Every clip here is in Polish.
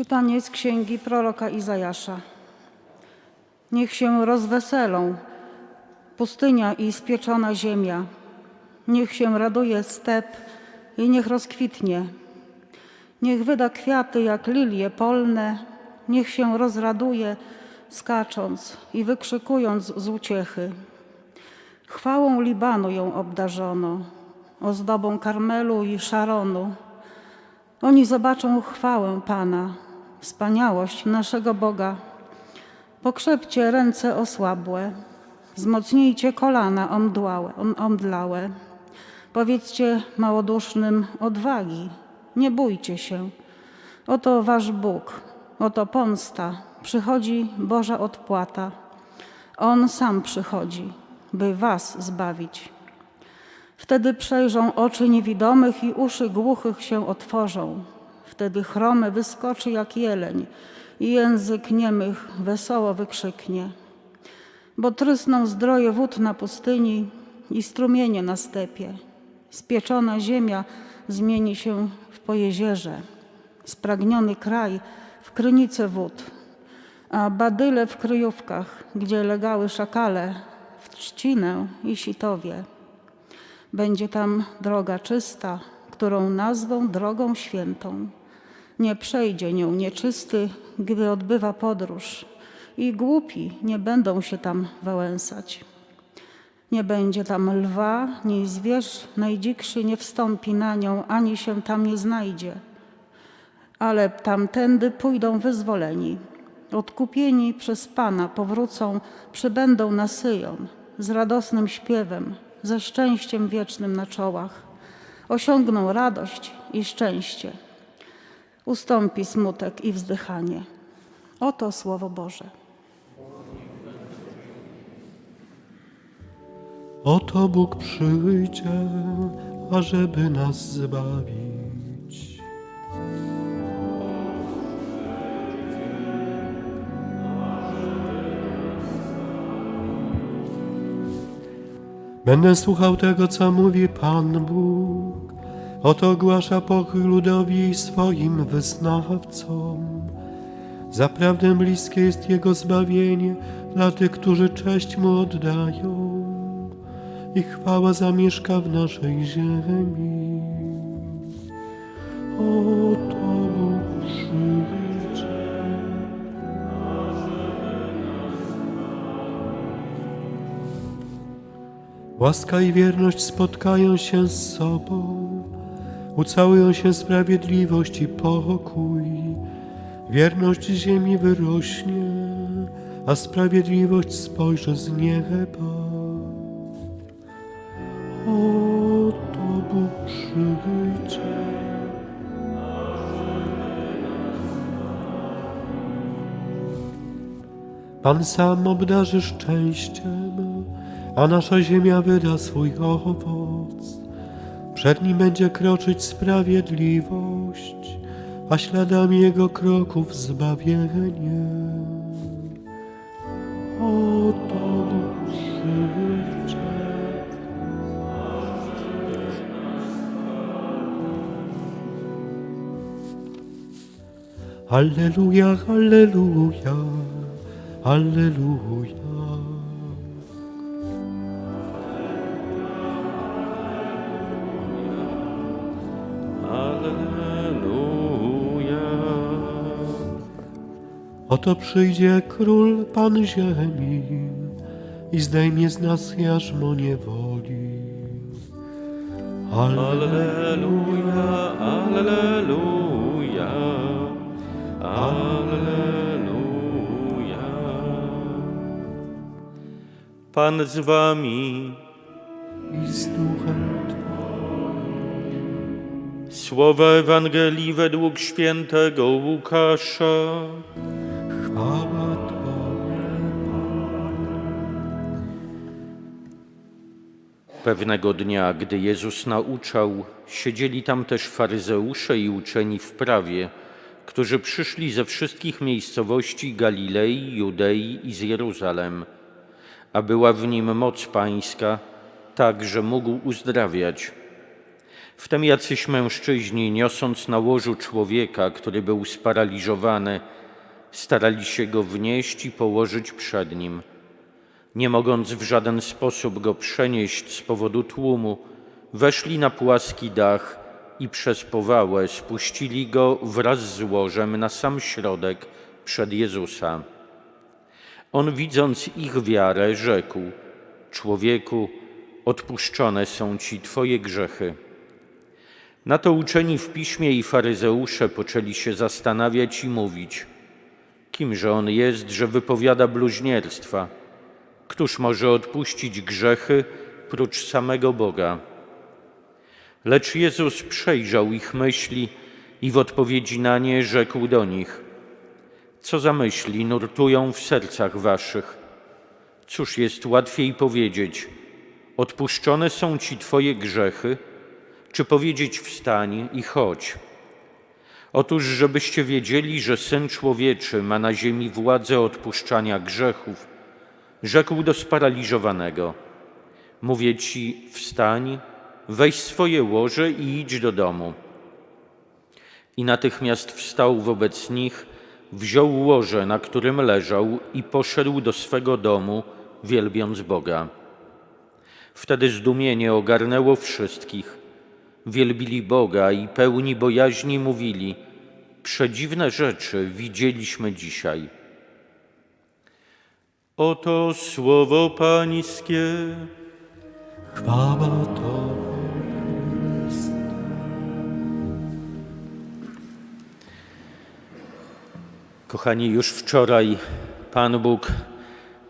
Czytanie z księgi proroka Izajasza. Niech się rozweselą pustynia i spieczona ziemia. Niech się raduje step i niech rozkwitnie. Niech wyda kwiaty jak lilie polne. Niech się rozraduje skacząc i wykrzykując z uciechy. Chwałą Libanu ją obdarzono, ozdobą Karmelu i Szaronu. Oni zobaczą chwałę Pana, wspaniałość naszego Boga. Pokrzepcie ręce osłabłe, wzmocnijcie kolana omdłałe, om- omdlałe. Powiedzcie małodusznym odwagi, nie bójcie się. Oto wasz Bóg, oto pomsta, przychodzi Boża odpłata. On sam przychodzi, by was zbawić. Wtedy przejrzą oczy niewidomych i uszy głuchych się otworzą. Wtedy chromy wyskoczy jak jeleń i język niemych wesoło wykrzyknie. Bo trysną zdroje wód na pustyni i strumienie na stepie. Spieczona ziemia zmieni się w pojezierze. Spragniony kraj w krynice wód, a badyle w kryjówkach, gdzie legały szakale, w trzcinę i sitowie. Będzie tam droga czysta, którą nazwą drogą świętą. Nie przejdzie nią nieczysty, gdy odbywa podróż, i głupi nie będą się tam wałęsać. Nie będzie tam lwa, ni zwierz najdzikszy nie wstąpi na nią, ani się tam nie znajdzie. Ale tamtędy pójdą wyzwoleni. Odkupieni przez Pana powrócą, przybędą na Syjon z radosnym śpiewem, ze szczęściem wiecznym na czołach. Osiągną radość i szczęście. Ustąpi smutek i wzdychanie. Oto Słowo Boże. Oto Bóg przyjdzie, ażeby nas zbawić. Będę słuchał tego, co mówi Pan Bóg. Oto ogłasza pokój ludowi swoim wyznawcom. Zaprawdę bliskie jest Jego zbawienie dla tych, którzy cześć Mu oddają i chwała zamieszka w naszej ziemi. Oto Bóg przyjdzie. Łaska i wierność spotkają się z sobą, ucałują się sprawiedliwość i pokój. Wierność ziemi wyrośnie, a sprawiedliwość spojrzy z nieba. Oto Bóg przyjdzie. Pan sam obdarzy szczęściem, a nasza ziemia wyda swój owoc. Przed nim będzie kroczyć sprawiedliwość, a śladami jego kroków zbawienie. Oto. Alleluja, Alleluja, Alleluja. Alleluja. Oto przyjdzie król, Pan ziemi i zdejmie z nas jarzmo niewoli. Alleluja, Alleluja, Alleluja. Pan z wami, I z duchem słowa Ewangelii według świętego Łukasza. Pewnego dnia, gdy Jezus nauczał, siedzieli tam też faryzeusze i uczeni w prawie, którzy przyszli ze wszystkich miejscowości Galilei, Judei i z Jeruzalem, a była w nim moc pańska, tak że mógł uzdrawiać. Wtem jacyś mężczyźni, niosąc na łożu człowieka, który był sparaliżowany, starali się go wnieść i położyć przed nim. Nie mogąc w żaden sposób go przenieść z powodu tłumu, weszli na płaski dach i przez powałę spuścili go wraz z łożem na sam środek przed Jezusa. On, widząc ich wiarę, rzekł: Człowieku, odpuszczone są ci Twoje grzechy. Na to uczeni w piśmie i faryzeusze poczęli się zastanawiać i mówić: Kimże on jest, że wypowiada bluźnierstwa? Któż może odpuścić grzechy prócz samego Boga? Lecz Jezus przejrzał ich myśli i w odpowiedzi na nie rzekł do nich: Co za myśli nurtują w sercach waszych? Cóż jest łatwiej powiedzieć: Odpuszczone są ci Twoje grzechy, czy powiedzieć: Wstań i chodź? Otóż, żebyście wiedzieli, że syn człowieczy ma na ziemi władzę odpuszczania grzechów, rzekł do sparaliżowanego: Mówię ci, wstań, weź swoje łoże i idź do domu. I natychmiast wstał wobec nich, wziął łoże, na którym leżał, i poszedł do swego domu, wielbiąc Boga. Wtedy zdumienie ogarnęło wszystkich. Wielbili Boga i pełni bojaźni mówili: Przedziwne rzeczy widzieliśmy dzisiaj. Oto słowo Pańskie. Chwała Tobie. Kochani, już wczoraj Pan Bóg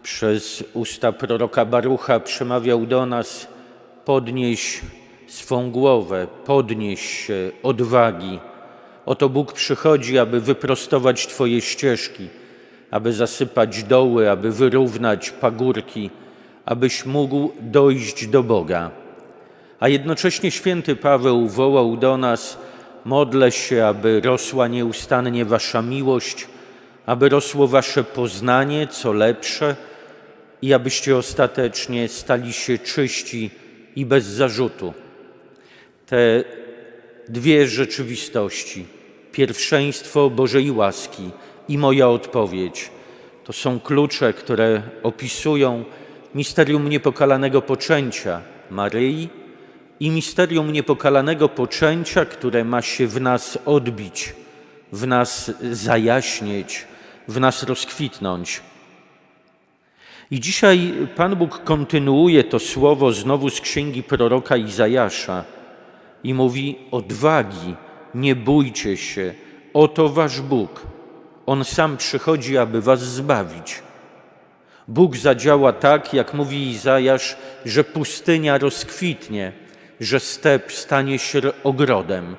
przez usta proroka Barucha przemawiał do nas: podnieś swą głowę, podnieś się odwagi. Oto Bóg przychodzi, aby wyprostować Twoje ścieżki, aby zasypać doły, aby wyrównać pagórki, abyś mógł dojść do Boga. A jednocześnie święty Paweł wołał do nas: Modlę się, aby rosła nieustannie Wasza miłość, aby rosło Wasze poznanie, co lepsze, i abyście ostatecznie stali się czyści i bez zarzutu. Te dwie rzeczywistości, pierwszeństwo Bożej łaski i moja odpowiedź, to są klucze, które opisują misterium niepokalanego poczęcia Maryi i misterium niepokalanego poczęcia, które ma się w nas odbić, w nas zajaśnieć, w nas rozkwitnąć. I dzisiaj Pan Bóg kontynuuje to słowo znowu z księgi proroka Izajasza i mówi: Odwagi, nie bójcie się, oto wasz Bóg. On sam przychodzi, aby was zbawić. Bóg zadziała tak, jak mówi Izajasz, że pustynia rozkwitnie, że step stanie się ogrodem,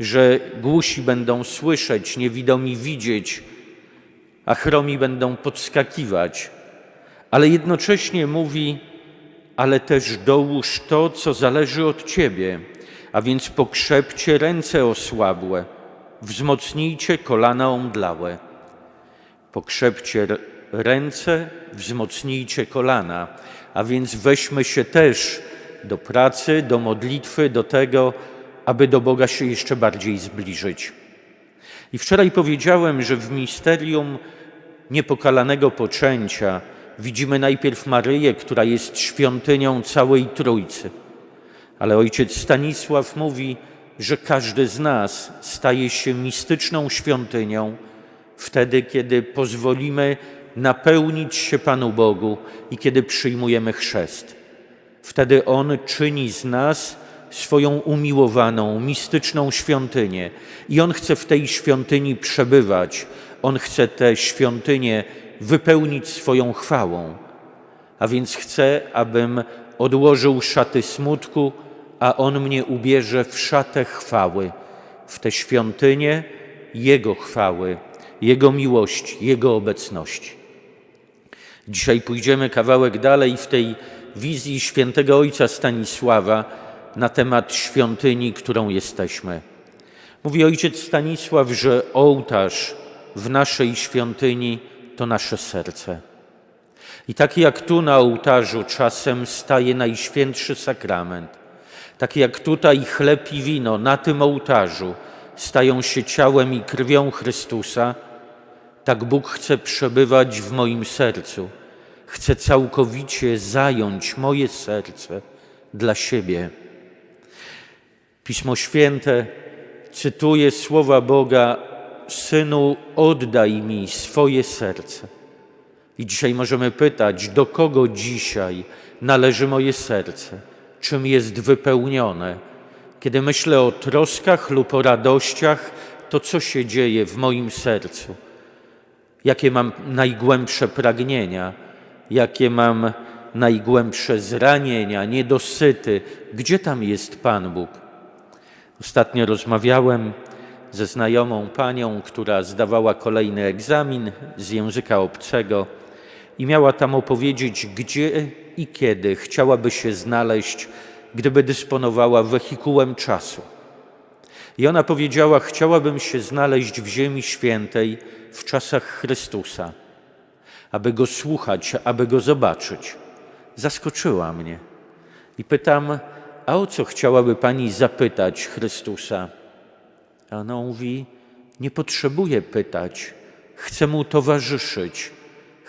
że głusi będą słyszeć, niewidomi widzieć, a chromi będą podskakiwać. Ale jednocześnie mówi, ale też dołóż to, co zależy od Ciebie, a więc pokrzepcie ręce osłabłe, wzmocnijcie kolana omdlałe. Pokrzepcie ręce, wzmocnijcie kolana, a więc weźmy się też do pracy, do modlitwy, do tego, aby do Boga się jeszcze bardziej zbliżyć. I wczoraj powiedziałem, że w misterium niepokalanego poczęcia widzimy najpierw Maryję, która jest świątynią całej Trójcy. Ale ojciec Stanisław mówi, że każdy z nas staje się mistyczną świątynią wtedy, kiedy pozwolimy napełnić się Panu Bogu i kiedy przyjmujemy chrzest. Wtedy On czyni z nas swoją umiłowaną, mistyczną świątynię. I On chce w tej świątyni przebywać. On chce tę świątynię wypełnić swoją chwałą. A więc chce, abym odłożył szaty smutku, a On mnie ubierze w szatę chwały, w tę świątynię Jego chwały, Jego miłości, Jego obecności. Dzisiaj pójdziemy kawałek dalej w tej wizji świętego Ojca Stanisława na temat świątyni, którą jesteśmy. Mówi ojciec Stanisław, że ołtarz w naszej świątyni to nasze serce. I tak jak tu na ołtarzu czasem staje Najświętszy Sakrament, Tak jak tutaj chleb i wino na tym ołtarzu stają się ciałem i krwią Chrystusa, tak Bóg chce przebywać w moim sercu. Chce całkowicie zająć moje serce dla siebie. Pismo Święte cytuje słowa Boga: Synu, oddaj mi swoje serce. I dzisiaj możemy pytać, do kogo dzisiaj należy moje serce, czym jest wypełnione. Kiedy myślę o troskach lub o radościach, to co się dzieje w moim sercu? Jakie mam najgłębsze pragnienia, jakie mam najgłębsze zranienia, niedosyty, gdzie tam jest Pan Bóg? Ostatnio rozmawiałem ze znajomą panią, która zdawała kolejny egzamin z języka obcego i miała tam opowiedzieć, gdzie i kiedy chciałaby się znaleźć, gdyby dysponowała wehikułem czasu. I ona powiedziała: Chciałabym się znaleźć w Ziemi Świętej w czasach Chrystusa, aby go słuchać, aby go zobaczyć. Zaskoczyła mnie. I pytam: A o co chciałaby pani zapytać Chrystusa? A ona mówi: Nie potrzebuję pytać, chcę mu towarzyszyć,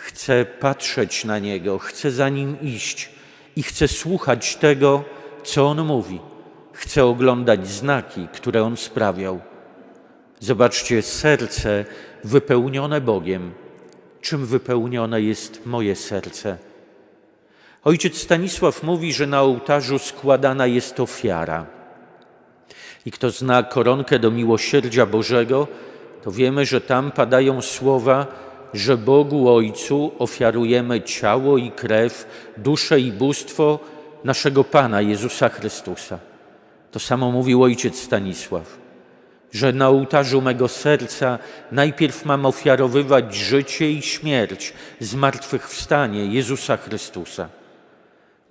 chcę patrzeć na niego, chcę za nim iść i chcę słuchać tego, co on mówi. Chcę oglądać znaki, które on sprawiał. Zobaczcie, serce wypełnione Bogiem. Czym wypełnione jest moje serce? Ojciec Stanisław mówi, że na ołtarzu składana jest ofiara. I kto zna koronkę do miłosierdzia Bożego, to wiemy, że tam padają słowa, że Bogu Ojcu ofiarujemy ciało i krew, duszę i bóstwo naszego Pana Jezusa Chrystusa. To samo mówił ojciec Stanisław, że na ołtarzu mego serca najpierw mam ofiarowywać życie i śmierć, zmartwychwstanie Jezusa Chrystusa.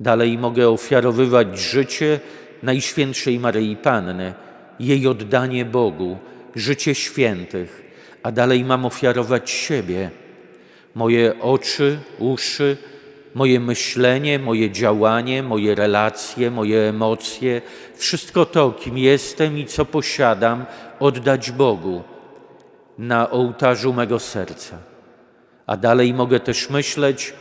Dalej mogę ofiarowywać życie Najświętszej Maryi Panny, jej oddanie Bogu, życie świętych, a dalej mam ofiarować siebie, moje oczy, uszy, moje myślenie, moje działanie, moje relacje, moje emocje, wszystko to, kim jestem i co posiadam, oddać Bogu na ołtarzu mego serca. A dalej mogę też myśleć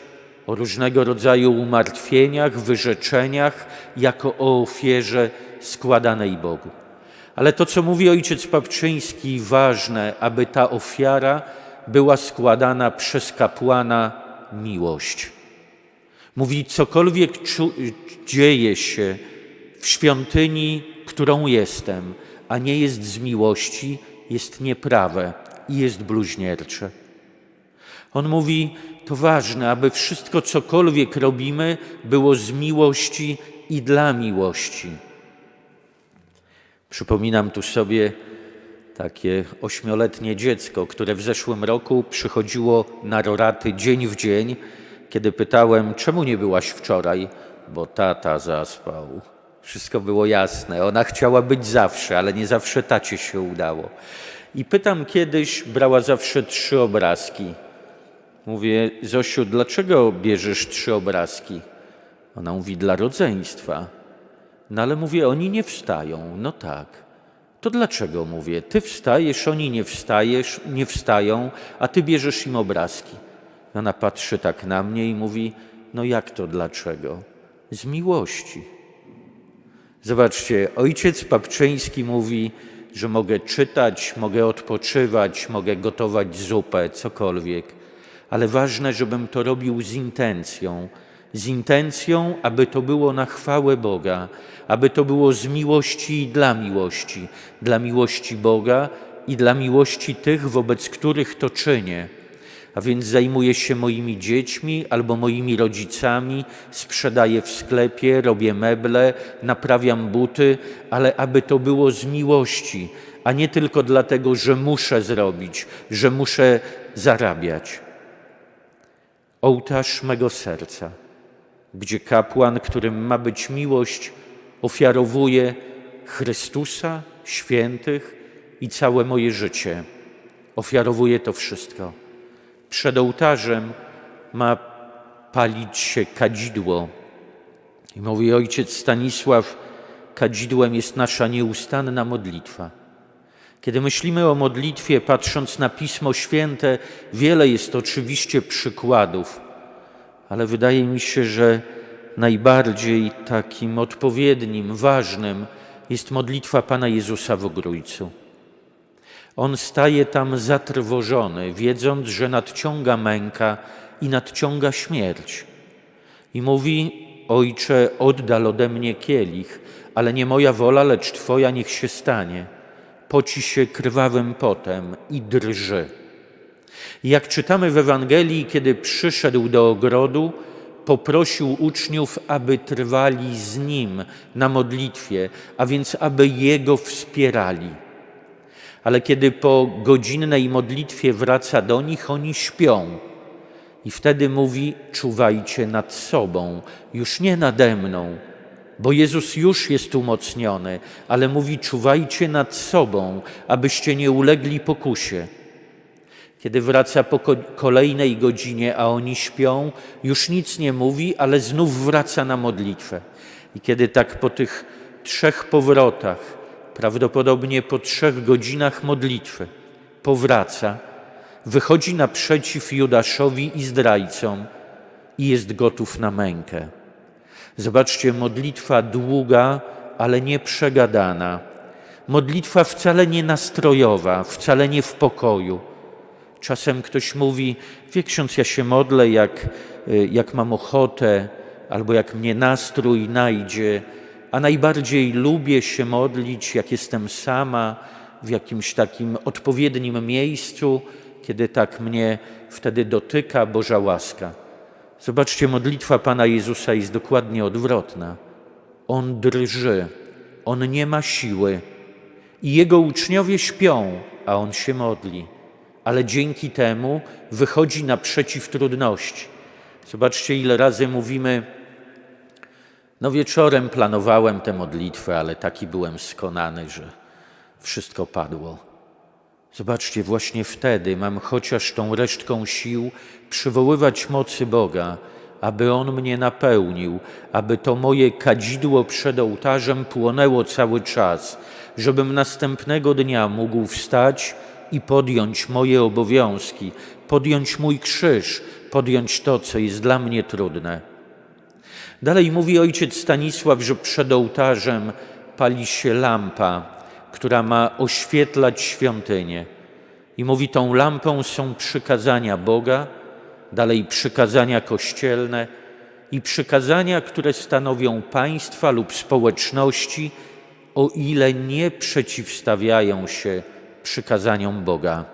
o różnego rodzaju umartwieniach, wyrzeczeniach, jako o ofierze składanej Bogu. Ale to, co mówi ojciec Papczyński, ważne, aby ta ofiara była składana przez kapłana miłość. Mówi, cokolwiek dzieje się w świątyni, którą jestem, a nie jest z miłości, jest nieprawe i jest bluźniercze. On mówi, to ważne, aby wszystko, cokolwiek robimy, było z miłości i dla miłości. Przypominam tu sobie takie ośmioletnie dziecko, które w zeszłym roku przychodziło na roraty dzień w dzień, kiedy pytałem, czemu nie byłaś wczoraj, bo tata zaspał. Wszystko było jasne. Ona chciała być zawsze, ale nie zawsze tacie się udało. I pytam kiedyś, brała zawsze trzy obrazki. Mówię, Zosiu, dlaczego bierzesz trzy obrazki? Ona mówi, dla rodzeństwa. No ale mówię, oni nie wstają. No tak. To dlaczego mówię? Ty wstajesz, oni nie wstajesz, nie wstają, a ty bierzesz im obrazki. Ona patrzy tak na mnie i mówi: No jak to dlaczego? Z miłości. Zobaczcie, ojciec Papczyński mówi, że mogę czytać, mogę odpoczywać, mogę gotować zupę, cokolwiek, ale ważne, żebym to robił z intencją. Z intencją, aby to było na chwałę Boga, aby to było z miłości i dla miłości, dla miłości Boga i dla miłości tych, wobec których to czynię a więc zajmuję się moimi dziećmi albo moimi rodzicami, sprzedaję w sklepie, robię meble, naprawiam buty, ale aby to było z miłości, a nie tylko dlatego, że muszę zrobić, że muszę zarabiać. Ołtarz mego serca, gdzie kapłan, którym ma być miłość, ofiarowuje Chrystusa, świętych i całe moje życie. Ofiarowuje to wszystko. Przed ołtarzem ma palić się kadzidło. I mówi ojciec Stanisław, kadzidłem jest nasza nieustanna modlitwa. Kiedy myślimy o modlitwie, patrząc na Pismo Święte, wiele jest oczywiście przykładów, ale wydaje mi się, że najbardziej takim odpowiednim, ważnym jest modlitwa Pana Jezusa w Ogrójcu. On staje tam zatrwożony, wiedząc, że nadciąga męka i nadciąga śmierć. I mówi: Ojcze, oddal ode mnie kielich, ale nie moja wola, lecz Twoja niech się stanie. Poci się krwawym potem i drży. Jak czytamy w Ewangelii, kiedy przyszedł do ogrodu, poprosił uczniów, aby trwali z nim na modlitwie, a więc aby jego wspierali. Ale kiedy po godzinnej modlitwie wraca do nich, oni śpią. I wtedy mówi: Czuwajcie nad sobą, już nie nade mną, bo Jezus już jest umocniony, ale mówi: Czuwajcie nad sobą, abyście nie ulegli pokusie. Kiedy wraca po ko- kolejnej godzinie, a oni śpią, już nic nie mówi, ale znów wraca na modlitwę. I kiedy tak po tych trzech powrotach, prawdopodobnie po trzech godzinach modlitwy, powraca, wychodzi naprzeciw Judaszowi i zdrajcom i jest gotów na mękę. Zobaczcie, modlitwa długa, ale nie przegadana. Modlitwa wcale nie nastrojowa, wcale nie w pokoju. Czasem ktoś mówi, wie ksiądz, ja się modlę, jak, y, jak mam ochotę, albo jak mnie nastrój najdzie, a najbardziej lubię się modlić, jak jestem sama, w jakimś takim odpowiednim miejscu, kiedy tak mnie wtedy dotyka Boża łaska. Zobaczcie, modlitwa Pana Jezusa jest dokładnie odwrotna. On drży, on nie ma siły i jego uczniowie śpią, a on się modli, ale dzięki temu wychodzi naprzeciw trudności. Zobaczcie, ile razy mówimy, no wieczorem planowałem tę modlitwę, ale taki byłem skonany, że wszystko padło. Zobaczcie, właśnie wtedy mam chociaż tą resztką sił przywoływać mocy Boga, aby On mnie napełnił, aby to moje kadzidło przed ołtarzem płonęło cały czas, żebym następnego dnia mógł wstać i podjąć moje obowiązki, podjąć mój krzyż, podjąć to, co jest dla mnie trudne. Dalej mówi ojciec Stanisław, że przed ołtarzem pali się lampa, która ma oświetlać świątynię. I mówi, tą lampą są przykazania Boga, dalej przykazania kościelne i przykazania, które stanowią państwa lub społeczności, o ile nie przeciwstawiają się przykazaniom Boga.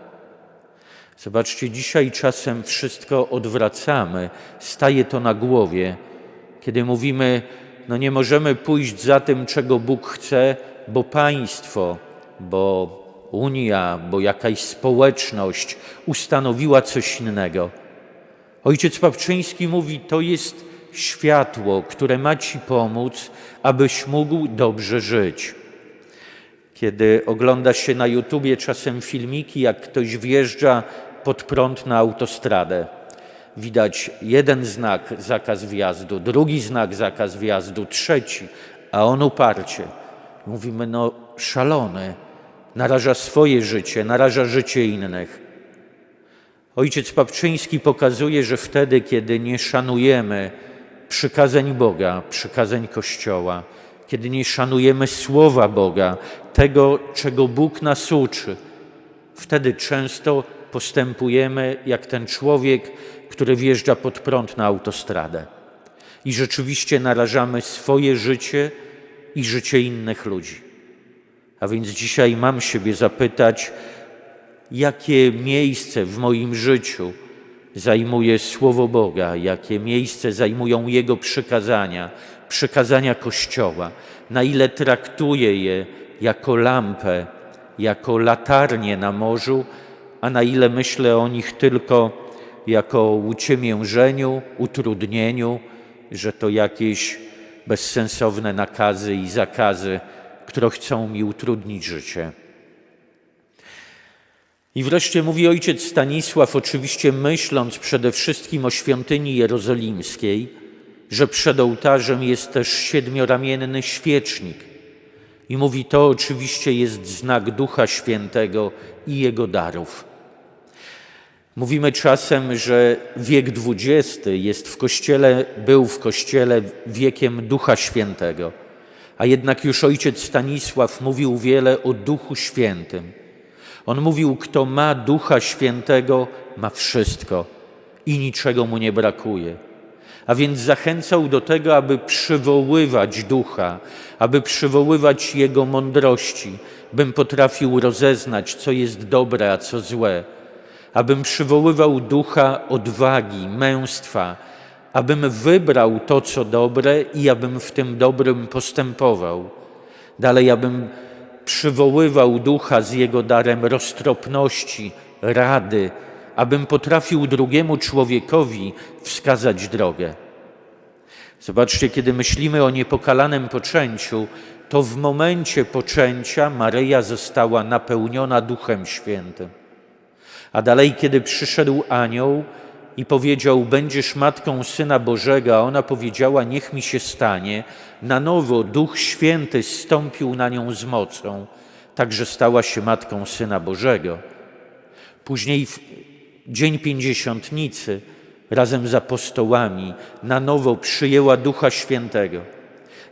Zobaczcie, dzisiaj czasem wszystko odwracamy, staje to na głowie, kiedy mówimy, no nie możemy pójść za tym, czego Bóg chce, bo państwo, bo Unia, bo jakaś społeczność ustanowiła coś innego. Ojciec Papczyński mówi, to jest światło, które ma Ci pomóc, abyś mógł dobrze żyć. Kiedy ogląda się na YouTubie czasem filmiki, jak ktoś wjeżdża pod prąd na autostradę, widać jeden znak zakaz wjazdu, drugi znak zakaz wjazdu, trzeci, a on uparcie. Mówimy, no szalony, naraża swoje życie, naraża życie innych. Ojciec Papczyński pokazuje, że wtedy, kiedy nie szanujemy przykazań Boga, przykazań Kościoła, kiedy nie szanujemy Słowa Boga, tego, czego Bóg nas uczy, wtedy często postępujemy jak ten człowiek, który wjeżdża pod prąd na autostradę. I rzeczywiście narażamy swoje życie i życie innych ludzi. A więc dzisiaj mam siebie zapytać, jakie miejsce w moim życiu zajmuje Słowo Boga, jakie miejsce zajmują Jego przykazania, przykazania Kościoła, na ile traktuję je jako lampę, jako latarnię na morzu, a na ile myślę o nich tylko jako uciemiężeniu, utrudnieniu, że to jakieś bezsensowne nakazy i zakazy, które chcą mi utrudnić życie. I wreszcie mówi ojciec Stanisław, oczywiście myśląc przede wszystkim o świątyni jerozolimskiej, że przed ołtarzem jest też siedmioramienny świecznik. I mówi, to oczywiście jest znak Ducha Świętego i Jego darów. Mówimy czasem, że wiek XX jest w Kościele, był w Kościele wiekiem Ducha Świętego, a jednak już ojciec Stanisław mówił wiele o Duchu Świętym. On mówił, kto ma Ducha Świętego, ma wszystko i niczego mu nie brakuje. A więc zachęcał do tego, aby przywoływać Ducha, aby przywoływać Jego mądrości, bym potrafił rozeznać, co jest dobre, a co złe abym przywoływał ducha odwagi, męstwa, abym wybrał to, co dobre i abym w tym dobrym postępował. Dalej, abym przywoływał ducha z jego darem roztropności, rady, abym potrafił drugiemu człowiekowi wskazać drogę. Zobaczcie, kiedy myślimy o niepokalanym poczęciu, to w momencie poczęcia Maryja została napełniona Duchem Świętym. A dalej, kiedy przyszedł anioł i powiedział: Będziesz matką syna Bożego, a ona powiedziała: Niech mi się stanie, na nowo Duch Święty zstąpił na nią z mocą, także stała się matką syna Bożego. Później dzień pięćdziesiątnicy razem z apostołami na nowo przyjęła Ducha Świętego.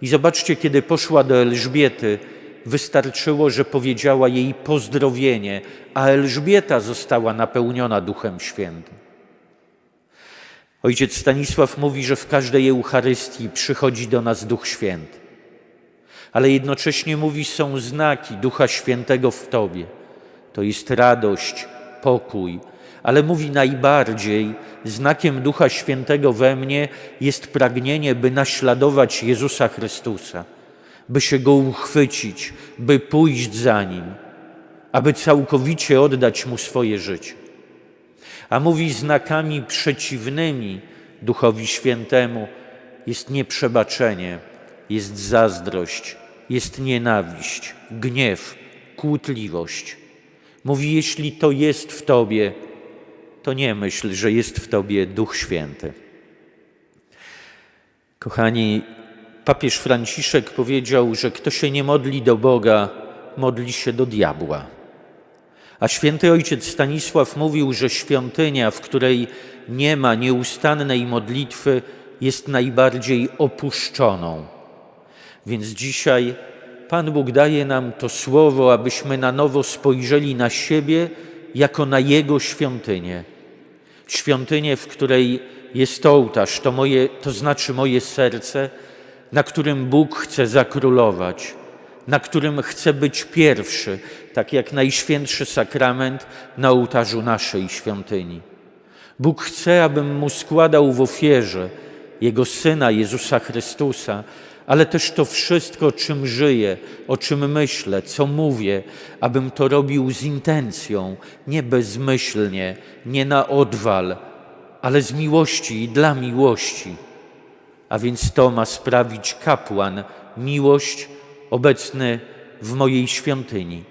I zobaczcie, kiedy poszła do Elżbiety, wystarczyło, że powiedziała jej pozdrowienie, a Elżbieta została napełniona Duchem Świętym. Ojciec Stanisław mówi, że w każdej Eucharystii przychodzi do nas Duch Święty, ale jednocześnie mówi, są znaki Ducha Świętego w Tobie. To jest radość, pokój, ale mówi najbardziej znakiem Ducha Świętego we mnie jest pragnienie, by naśladować Jezusa Chrystusa by się go uchwycić, by pójść za nim, aby całkowicie oddać mu swoje życie. A mówi znakami przeciwnymi Duchowi Świętemu jest nieprzebaczenie, jest zazdrość, jest nienawiść, gniew, kłótliwość. Mówi, jeśli to jest w Tobie, to nie myśl, że jest w Tobie Duch Święty. Kochani, papież Franciszek powiedział, że kto się nie modli do Boga, modli się do diabła. A święty ojciec Stanisław mówił, że świątynia, w której nie ma nieustannej modlitwy, jest najbardziej opuszczoną. Więc dzisiaj Pan Bóg daje nam to słowo, abyśmy na nowo spojrzeli na siebie jako na Jego świątynię. Świątynię, w której jest ołtarz, to, moje, to znaczy moje serce, na którym Bóg chce zakrólować, na którym chce być pierwszy, tak jak najświętszy sakrament na ołtarzu naszej świątyni. Bóg chce, abym mu składał w ofierze Jego Syna Jezusa Chrystusa, ale też to wszystko, czym żyję, o czym myślę, co mówię, abym to robił z intencją, nie bezmyślnie, nie na odwal, ale z miłości i dla miłości a więc to ma sprawić kapłan, miłość obecny w mojej świątyni.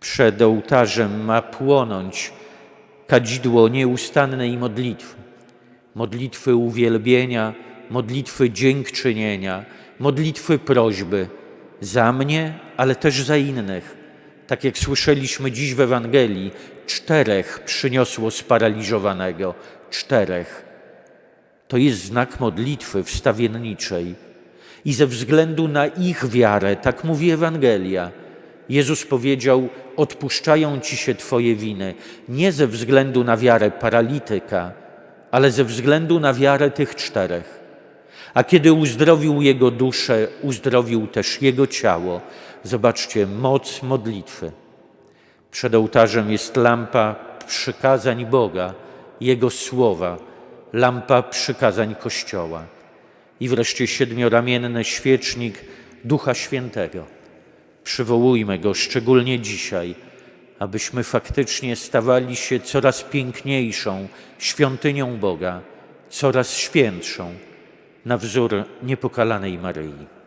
Przed ołtarzem ma płonąć kadzidło nieustannej modlitwy, modlitwy uwielbienia, modlitwy dziękczynienia, modlitwy prośby za mnie, ale też za innych. Tak jak słyszeliśmy dziś w Ewangelii, czterech przyniosło sparaliżowanego, czterech to jest znak modlitwy wstawienniczej. I ze względu na ich wiarę, tak mówi Ewangelia, Jezus powiedział: Odpuszczają ci się Twoje winy, nie ze względu na wiarę paralityka, ale ze względu na wiarę tych czterech. A kiedy uzdrowił jego duszę, uzdrowił też jego ciało. Zobaczcie, moc modlitwy. Przed ołtarzem jest lampa przykazań Boga, Jego słowa lampa przykazań Kościoła i wreszcie siedmioramienny świecznik Ducha Świętego. Przywołujmy go szczególnie dzisiaj, abyśmy faktycznie stawali się coraz piękniejszą świątynią Boga, coraz świętszą na wzór niepokalanej Maryi.